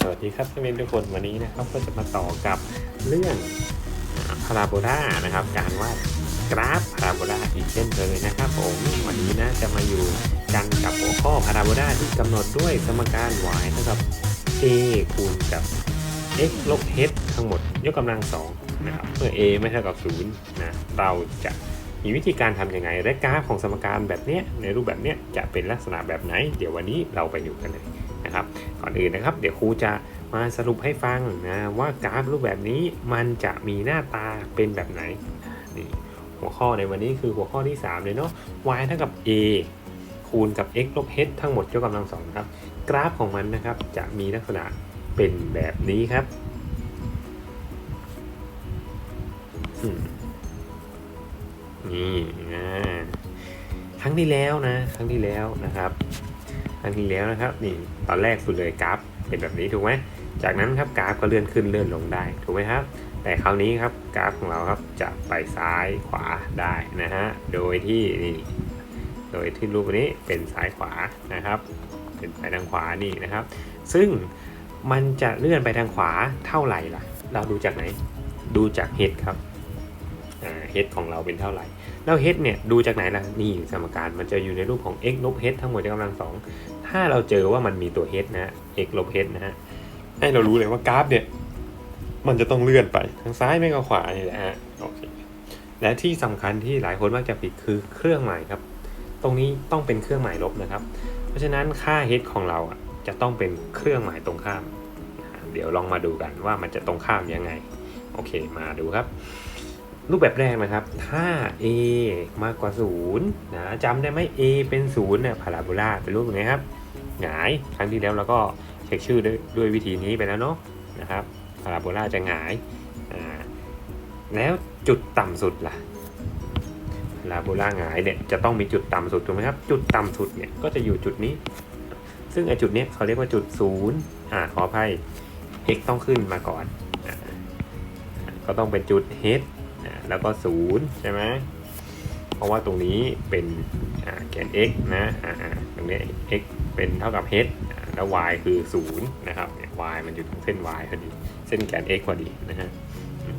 สวัสดีครับนักเรียนทุกคนวันนี้นะครับก็จะมาต่อกับเรื่องพาราโบลานะครับ การวาดกราฟพาราโบลาอีกเช่นเคยนะครับผมวันนี้นะจะมาอยู่กันกับหัวข้อพาราโบลาที่กำหนดด้วยสมการ y เท่ากับ a คูณกับ x ลบ h ทั้งหมดยกกำลังสองนะครับเมื่อ a ไม่เท่ากับ0นะเราจะมีวิธีการทำยังไงและกราฟของสมการแบบเนี้ยในรูปแบบเนี้ยจะเป็นลักษณะแบบไหน เดี๋ยววันนี้เราไปดูกันเลยนะครับ อนอื่นนะครับ เดี๋ยวครูจะมาสรุปให้ฟังนะว่ากราฟรูปแบบนี้มันจะมีหน้าตาเป็นแบบไหนนี่หัวข้อในวันนี้คือหัวข้อที่ 3 เลยเนาะ y เท่ากับ a คูณกับ x ลบ h ทั้งหมดยกกำลังสองครับ กราฟของมันนะครับจะมีลักษณะเป็นแบบนี้ครับนี่นะครั้งที่แล้วนะ ครั้งที่แล้วนะครับ ครั้งที่แล้วนะครับนี่ตอนแรกสุดเลยกราฟเป็นแบบนี้ถูกไหมจากนั้นครับกราฟก็เลื่อนขึ้นเลื่อนลงได้ถูกไหมครับแต่คราวนี้ครับกราฟของเราครับจะไปซ้ายขวาได้นะฮะโดยที่นี่โดยที่รูปนี้เป็นซ้ายขวานะครับ เป็นไปทางขวานี่นะครับ ซึ่งมันจะเลื่อนไปทางขวาเท่าไหร่ล่ะ เราดูจากไหนดูจากเฮดครับเฮดของเราเป็นเท่าไหร่ แล้วเฮดเนี่ยดูจากไหนล่ะนี่สมการมันจะอยู่ในรูปของ x ลบ h ทั้งหมดยกกำลังสองถ้าเราเจอว่ามันมีตัว h นะ x ลบ h นะฮะให้เรารู้เลยว่ากราฟเนี่ยมันจะต้องเลื่อนไปทางซ้ายไม่ก็ขวานี่แหละฮะโอเคและที่สำคัญที่หลายคนมักจะผิดคือเครื่องหมายครับ ตรงนี้ต้องเป็นเครื่องหมายลบนะครับ เพราะฉะนั้นค่า h ของเราอะจะต้องเป็นเครื่องหมายตรงข้าม เดี๋ยวลองมาดูกันว่ามันจะตรงข้ามยังไง โอเคมาดูครับ รูปแบบแรกนะครับ ถ้า a มากกว่า 0 นะจำได้ไหม a เป็น 0เนี่ยพาราโบลาเป็นรูปยังไงครับ หงาย ครั้งที่แล้วเราก็เช็คชื่อด้วยด้วยวิธีนี้ไปแล้วเนาะนะครับพาราโบลาจะหงาย แล้วจุดต่ำสุดล่ะพาราโบลาหงายเนี่ยจะต้องมีจุดต่ำสุดถูกไหมครับ จุดต่ำสุดเนี่ยก็จะอยู่จุดนี้ ซึ่งไอจุดนี้เขาเรียกว่าจุดศูนย์อ่าขออภัย x ต้องขึ้นมาก่อนอก็ต้องเป็นจุด h แล้วก็ศูนย์ใช่ไหมเพราะว่าตรงนี้เป็นแกน x นะตรงนี้ x เป็นเท่ากับ h แล้ว y คือ0นะครับเนี่ย y มันอยู่ตรงเส้น y พอดี เส้นแกน x พอดีนะฮะ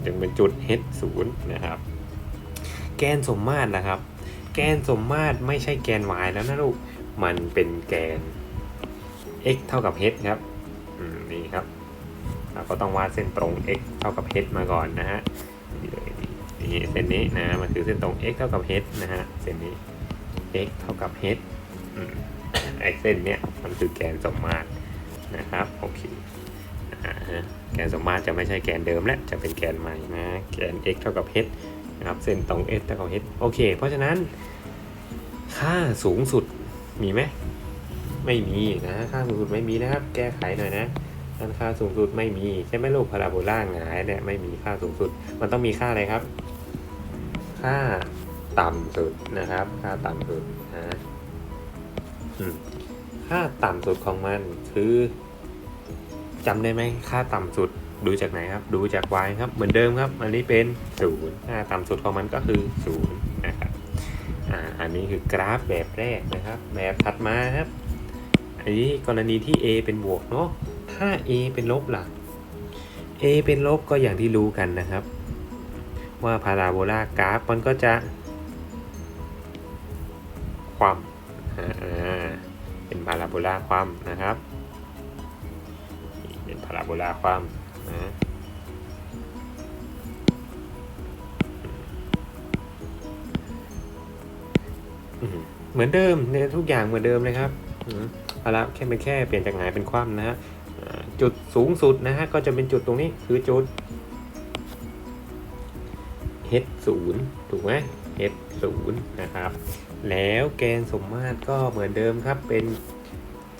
จึงเป็นจุด h 0นะครับ แกนสมมาตรนะครับ แกนสมมาตรไม่ใช่แกน y แล้วนะลูก มันเป็นแกน x เท่ากับ h ครับนี่ครับเราก็ต้องวาดเส้นตรง x เท่ากับ h มาก่อนนะฮะ นี่เส้นนี้นะมันคือเส้นตรง x เท่ากับ h นะฮะเส้นนี้ x เท่ากับ h อืมไอ้เส้นเนี้ยมันคือแกนสมมาตรนะครับโอเคอ่าฮะแกนสมมาตรจะไม่ใช่แกนเดิมแล้วจะเป็นแกนใหม่นะแกน x เท่ากับ h นะครับเส้นตรง x เท่ากับ h โอเค เพราะฉะนั้น ค่าสูงสุดมีไหมไม่มีนะค่าสูงสุดไม่มีนะครับ แก้ไขหน่อยนะนั้นค่าสูงสุดไม่มีใช่ไหมลูกพาราโบลาหงายเนี่ยไม่มีค่าสูงสุด มันต้องมีค่าอะไรครับ ค่าต่ำสุดนะครับ ค่าต่ำสุดนะค่าต่ำสุดของมันคือจำได้ไหมค่าต่ำสุดดูจากไหนครับ ดูจาก y ครับ เหมือนเดิมครับ อันนี้เป็น0ค่าต่ำสุดของมันก็คือ0นะครับอ่าอันนี้คือกราฟแบบแรกนะครับ แบบถัดมาครับ อันนี้กรณีที่ a เป็นบวกเนาะถ้า a เป็นลบล่ะ a เป็นลบก็อย่างที่รู้กันนะครับ ว่าพาราโบลากราฟมันก็จะ ความอ่าเป็นพาราโบลาความนะครับเป็นพาราโบลาความนะเหมือนเดิมเนี่ยทุกอย่างเหมือนเดิมเลยครับเอาละแค่เป็นแค่เปลี่ยนจากหงายเป็นคว่ำนะฮะจุดสูงสุดนะฮะก็จะเป็นจุดตรงนี้คือจุด h ศูนย์ถูกไหม h ศูนะครับ แล้วแกนสมมาตรก็เหมือนเดิมครับ เป็น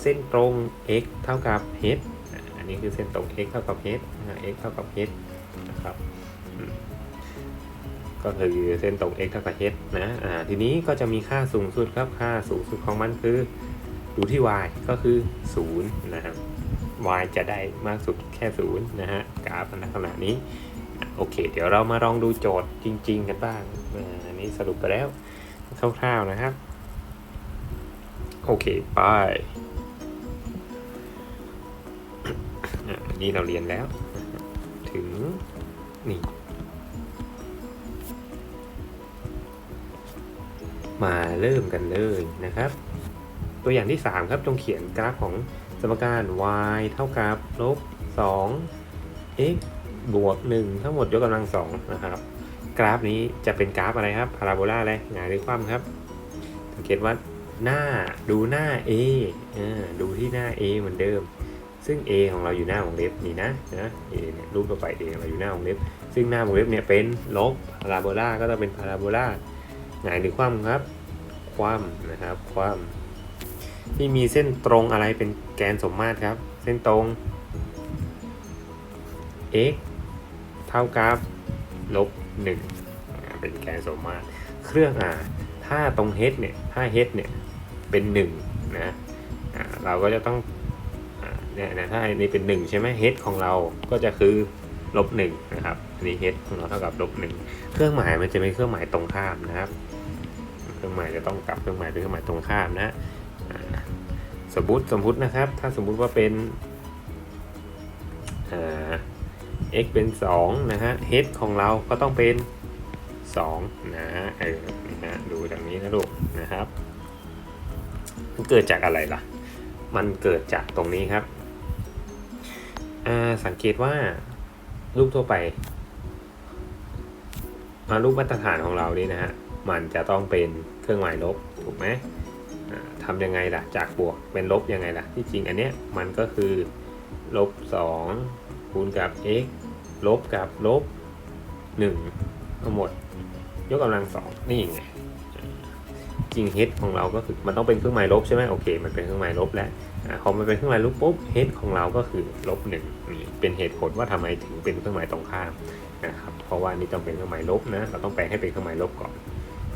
เส้นตรง x เท่ากับ h อันนี้คือเส้นตรง x เท่ากับ h x เท่ากับ h นะครับก็คือเส้นตรง x เท่ากับ h นะอ่าทีนี้ก็จะมีค่าสูงสุดครับ ค่าสูงสุดของมันคืออยู่ที่ y ก็คือ 0 นะครับ y จะได้มากสุดแค่ 0 นะฮะ กราฟลักษณะนี้ โอเค เดี๋ยวเรามาลองดูโจทย์จริง ๆ กันบ้างอันนี้สรุปไปแล้วคร่าวๆนะครับ โอเคไปอะนี่เราเรียนแล้ว ถึง นี่ มาเริ่มกันเลยนะครับ ตัวอย่างที่ 3 ครับจงเขียนกราฟของสมการ y เท่ากับลบ2 x บวก 1 ทั้งหมดยกกำลัง2นะครับ กราฟนี้จะเป็นกราฟอะไรครับพาราโบลาอะไรหงายหรือคว่ำครับ สังเกตว่าหน้าดูหน้า A อ่าดูที่หน้า A เหมือนเดิม ซึ่ง A ของเราอยู่หน้าวงเล็บนี่นะนะ A เนี่ยรูปตัวไป A ของเราอยู่หน้าวงเล็บ ซึ่งหน้าวงเล็บเนี่ยเป็นลบพาราโบลาก็ต้องเป็นพาราโบลาหงายหรือคว่ำครับ คว่ำนะครับคว่ำที่มีเส้นตรงอะไรเป็นแกนสมมาตรครับ เส้นตรง x ท่ากับลบหนึ่งเป็นแกนสมมาตรเครื่องอ่าถ้าตรง h เนี่ยถ้า h เนี่ยเป็นหนึ่งนะอ่าเราก็จะต้องเนี่ยนะถ้าอันนี้เป็นหนึ่งใช่ไหม h ของเราก็จะคือลบหนึ่งนะครับอันนี้ h ของเราเท่ากับลบหนึ่งเครื่องหมายมันจะเป็นเครื่องหมายตรงข้ามนะครับ เครื่องหมายจะต้องกลับเครื่องหมายเป็นเครื่องหมายตรงข้ามนะสมมติสมมตินะครับ ถ้าสมมุติว่าเป็นอ่า x เป็น 2 นะฮะ h ของเราก็ต้องเป็น 2 นะเออนะดูจากนี้นะลูกนะครับ มันเกิดจากอะไรล่ะ มันเกิดจากตรงนี้ครับอ่าสังเกตว่ารูปทั่วไปอ่ารูปมาตรฐานของเรานี่นะฮะ มันจะต้องเป็นเครื่องหมายลบถูกไหมอ่าทำยังไงล่ะ จากบวกเป็นลบยังไงล่ะ ที่จริงอันเนี้ยมันก็คือลบ2คูณกับ x ลบกับลบ1ทั้งหมด ยกกำลังสองนี่ไงจริง h ของเราก็คือมันต้องเป็นเครื่องหมายลบใช่ไหมโอเค มันเป็นเครื่องหมายลบแล้วพอมันเป็นเครื่องหมายลบปุ๊บ h ของเราก็คือลบหนึ่งนี่เป็นเหตุผลว่าทำไมถึงเป็นเครื่องหมายตรงข้ามนะครับเพราะว่านี่ต้องเป็นเครื่องหมายลบนะเราต้องแปลงให้เป็นเครื่องหมายลบก่อน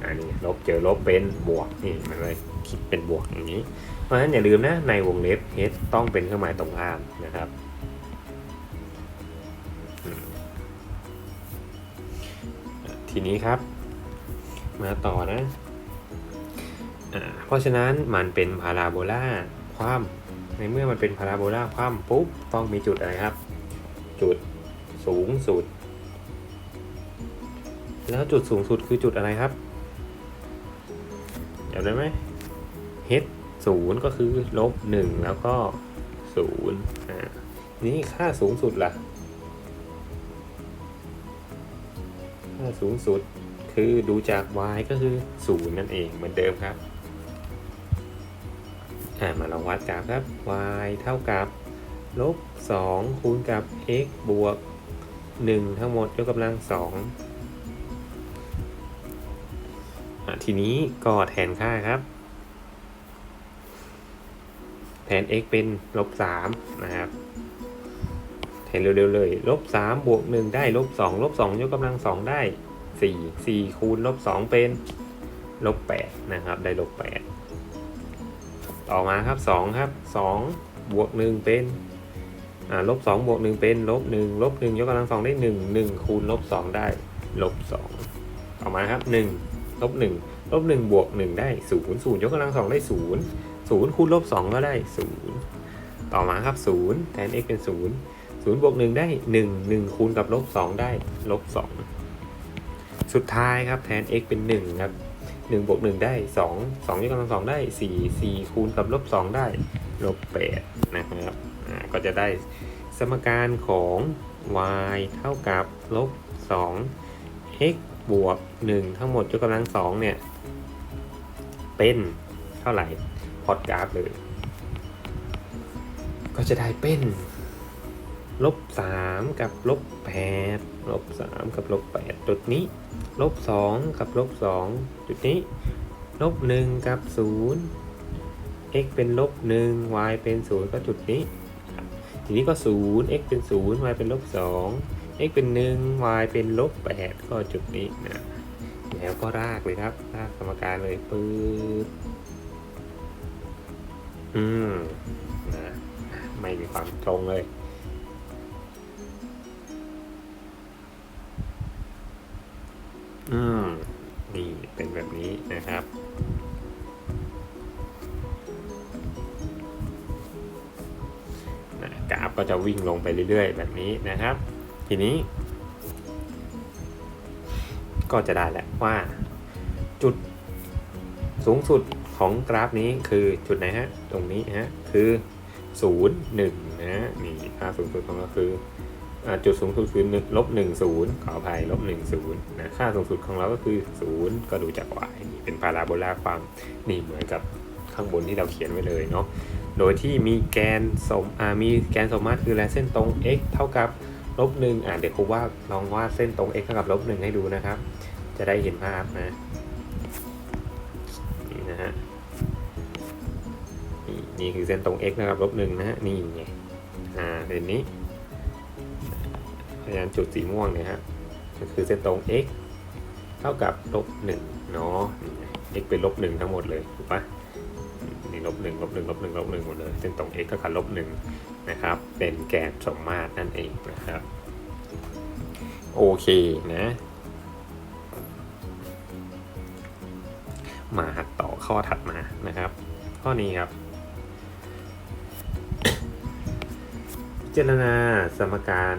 อันนี้ลบเจอลบเป็นบวกนี่มันเลยคิดเป็นบวกอย่างนี้ เพราะฉะนั้นอย่าลืมนะในวงเล็บ h ต้องเป็นเครื่องหมายตรงข้ามนะครับ ทีนี้ครับ มาต่อนะอ่าเพราะฉะนั้นมันเป็นพาราโบลาคว่ำในเมื่อมันเป็นพาราโบลาคว่ำปุ๊บต้องมีจุดอะไรครับ จุดสูงสุด แล้วจุดสูงสุดคือจุดอะไรครับจำได้ไหม h ศูนย์ก็คือลบหนึ่งแล้วก็ศูนย์อ่านี่ค่าสูงสุดล่ะ สูงสุดคือดูจาก y ก็คือ 0 นั่นเองเหมือนเดิมครับอ่ามาลองวัดกราฟครับ y เท่ากับลบ 2 คูณกับ x บวก 1 ทั้งหมดยกกำลัง2อะทีนี้ก็แทนค่าครับ แทน x เป็นลบ 3 นะครับ แทนเร็วๆเลยลบ3บวก1ได้ลบ2ลบ2ยกกำลัง2ได้สี่สี่คูณลบสองเป็นลบแปดนะครับได้ลบแปดต่อมาครับสองครับสองบวกหนึ่งเป็นลบสองบวกหนึ่งเป็นลบหนึ่งลบหนึ่งยกกำลังสองได้หนึ่งหนึ่งคูณลบสองได้ลบสองต่อมาครับหนึ่งลบหนึ่งลบหนึ่งบวกหนึ่งได้ศูนย์ศูนย์ยกกำลังสองได้ศูนย์ศูนย์คูณลบสองก็ได้ศูนย์ต่อมาครับศูนย์แทน x เป็นศูนย์ ศูนย์บวกหนึ่งได้หนึ่งหนึ่งคูณกับลบสองได้ลบสองสุดท้ายครับแทน x เป็น1ครับ1บวก1ได้2 2ยกกำลัง2ได้4 4คูณกับลบ2ได้ลบ8นะครับก็จะได้สมการของ y เท่ากับลบ2 x บวก1ทั้งหมดยกกำลัง2เนี่ยเป็นเท่าไหร่พอดกราฟเลย ก็จะได้เป็น ลบ3กับลบ8ลบ3กับลบ8จุดนี้ ลบ2กับลบ2จุดนี้ ลบ1กับ0 x เป็นลบ1 y เป็น0ก็จุดนี้ ทีนี้ก็0 x เป็น0 y เป็นลบ2 x เป็น1 y เป็นลบ8ก็จุดนี้นะแล้วก็รากเลยครับ รากสมการเลยปื๊ดอืมนะไม่มีความตรงเลย อืมนี่เป็นแบบนี้นะครับ กราฟก็จะวิ่งลงไปเรื่อยๆ แบบนี้นะครับ ทีนี้ ก็จะได้แหละว่า จุดสูงสุดของกราฟนี้คือจุดไหนฮะ ตรงนี้ฮะ คือศูนย์หนึ่งนะฮะนี่ค่าสูงสุดของเราคือ จุดสูงสุดคือลบหนึ่งศูนย์ขออภัยลบหนึ่งศูนย์นะค่าสูงสุดของเราก็คือศูนย์ก็ดูจาก y นี่เป็นพาราโบลาความนี่เหมือนกับข้างบนที่เราเขียนไว้เลยเนาะโดยที่มีแกนสมมีแกนสมมาตรคืออะไรเส้นตรง x เท่ากับลบหนึ่งอ่าเดี๋ยวครูว่าลองวาดเส้นตรง x เท่ากับลบหนึ่งให้ดูนะครับ จะได้เห็นภาพนะนี่นะฮะนี่นี่คือเส้นตรง x นะครับลบหนึ่งนะฮะนี่ไงอ่าเส้นนี้ เพรานั้นจุดสีม่วงเนี่ยฮะก็คือเส้นตรง x เท่ากับลบหนึ่งเนาะ x เป็นลบหนึ่งทั้งหมดเลยถูกปะนี่ลบหนึ่งลบหนึ่งลบหนึ่งลบหนึ่งหมดเลยเส้นตรง x เท่ากับลบหนึ่งนะครับ เป็นแกนสมมาตรนั่นเองนะครับ โอเคนะ มาหัดต่อข้อถัดมานะครับ ข้อนี้ครับพิจารณาสมการ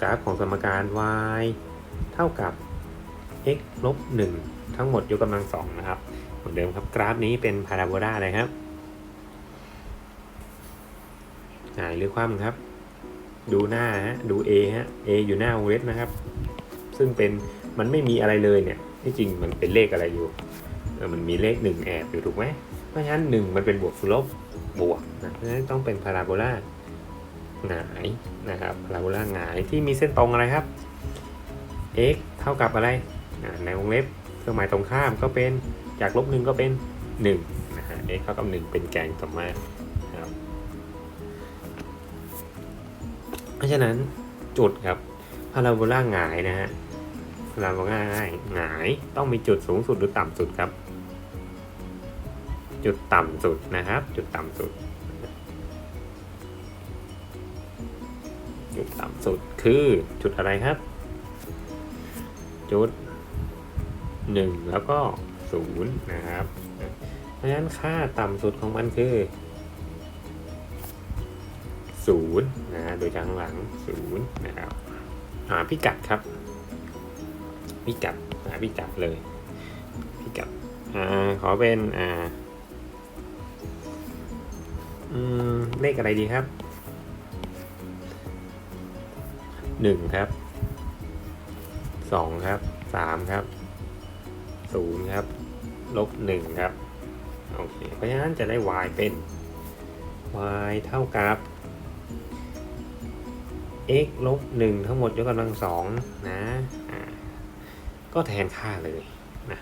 กราฟของสมการ y เท่ากับ x ลบ1ทั้งหมดยกกำลังสองนะครับ เหมือนเดิมครับกราฟนี้เป็นพาราโบลาเลยครับหายหรือคว่ำครับ ดูหน้าฮะดู a ฮะ a อยู่หน้าวงเล็บนะครับ ซึ่งเป็นมันไม่มีอะไรเลยเนี่ยที่จริงมันเป็นเลขอะไรอยู่เออมันมีเลขหนึ่งแอบอยู่ถูกไหมเพราะฉะนั้นหนึ่งมันเป็นบวกสลบบวกนะเพราะฉะนั้นต้องเป็นพาราโบลา หงายนะครับพาราโบลาหงายที่มีเส้นตรงอะไรครับ x เท่ากับอะไรในวงเล็บเครื่องหมายตรงข้ามก็เป็นจากลบหนึ่งก็เป็นหนึ่งนะฮะ x เท่ากับหนึ่งเป็นแกนสมมาครับเพราะฉะนั้นจุดครับพาราโบลาหงายนะฮะพาราโบลาง่ายหงายต้องมีจุดสูงสุดหรือต่ำสุดครับ จุดต่ำสุดนะครับ จุดต่ำสุด จุดต่ำสุดคือจุดอะไรครับ จุดหนึ่งแล้วก็ศูนย์นะครับ เพราะฉะนั้นค่าต่ำสุดของมันคือศูนย์นะโดยจากข้างหลังศูนย์นะครับอ่าพิกัดครับ พิกัดหาพิกัดเลย พิกัดอ่าขอเป็นอ่าเลขอะไรดีครับ หนึ่งครับสองครับสามครับศูนย์ครับลบหนึ่งครับโอเคเพราะฉะนั้นจะได้ y เป็น y เท่ากับ x ลบหนึ่งทั้งหมดยกกำลังสองนะก็แทนค่าเลยนะ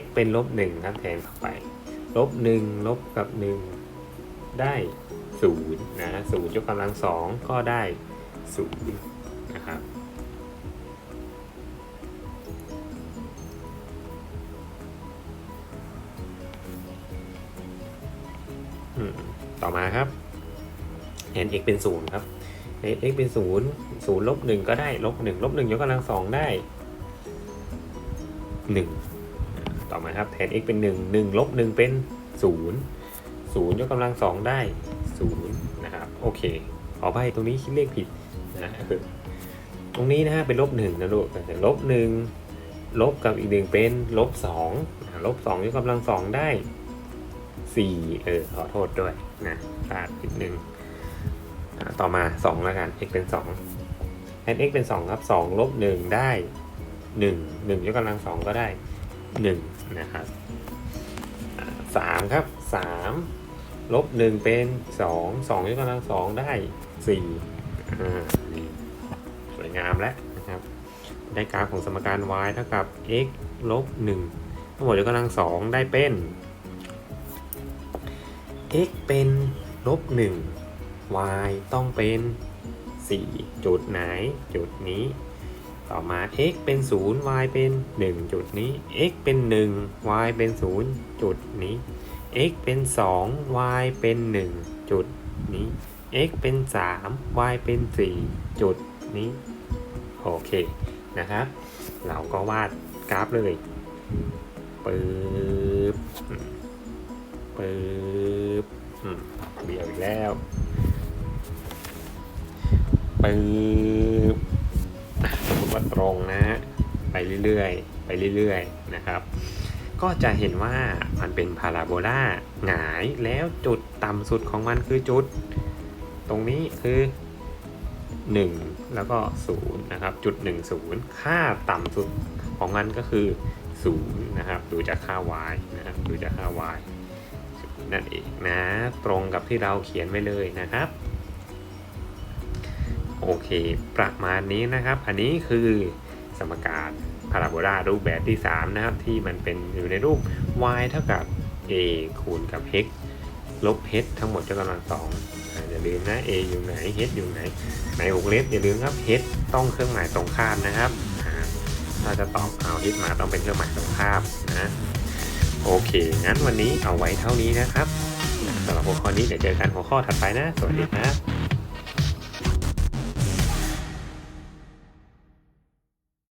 x เป็นลบหนึ่งครับแทนเข้าไป ลบหนึ่งลบกับหนึ่งได้ศูนย์นะศูนย์ยกกำลังสองก็ได้ศูนย์ เห็น x เป็นศูนย์ครับ x เป็นศูนย์ศูนย์ลบหนึ่งก็ได้ลบหนึ่งลบหนึ่งยกกำลังสองได้หนึ่งต่อมาครับแทน x เป็นหนึ่งหนึ่งลบหนึ่งเป็นศูนย์ศูนย์ยกกำลังสองได้ศูนย์นะครับโอเคขอไปตรงนี้คิดเลขผิดนะคือตรงนี้นะฮะเป็นลบหนึ่งนะลูกแต่ลบหนึ่งลบกับอีกหนึ่งเป็นลบสองลบสองยกกำลังสองได้สี่เออขอโทษด้วยนะพลาดนิดนึงอ่า ต่อมา2แล้วกัน x เป็น2แทน x เป็น 2 ครับ2ลบ1 ได้ 1 1ยกกำลัง 2 ก็ได้ 1 นะครับอ่า3ครับ3ลบ1เป็น 2 2ยกกำลัง 2 ได้4อ่านี่สวยงามแล้วนะครับ ได้กราฟของสมการ y เท่ากับ x ลบ1ทั้งหมดยกกำลัง 2 ได้เป็น x เป็นลบ1 y ต้องเป็น 4 จุดไหน จุดนี้ ต่อมา x เป็น 0 y เป็น 1 จุดนี้ x เป็น 1 y เป็น 0 จุดนี้ x เป็น 2 y เป็น 1 จุดนี้ x เป็น 3 y เป็น 4 จุดนี้ โอเคนะครับ เราก็วาดกราฟเลยปึ๊บปึ๊บเบี้ยวอีกแล้ว ปึ๊บอะสมมติว่าตรงนะฮะไปเรื่อยๆ ไปเรื่อยๆ นะครับ ก็จะเห็นว่ามันเป็นพาราโบลาหงายแล้วจุดต่ำสุดของมันคือจุด ตรงนี้คือ 1 แล้วก็ 0 นะครับ จุด 1 0 ค่าต่ำสุดของมันก็คือ 0 นะครับ ดูจากค่า y นะครับ ดูจากค่า y นั่นเองนะ ตรงกับที่เราเขียนไว้เลยนะครับ โอเค ประมาณนี้นะครับ อันนี้คือสมการพาราโบลารูปแบบที่ 3 นะครับ ที่มันเป็นอยู่ในรูป y เท่ากับ a คูณกับ h ลบ h ทั้งหมดยกกำลังสองอย่าลืมนะ a อยู่ไหน h อยู่ไหนในวงเล็บอย่าลืมครับ h ต้องเครื่องหมายตรงข้ามนะครับถ้าจะตอบเอา h มาต้องเป็นเครื่องหมายตรงข้ามนะโอเค งั้นวันนี้เอาไว้เท่านี้นะครับสำหรับหัวข้อนี้เดี๋ยวเจอกันหัวข้อถัดไปนะ สวัสดีครับ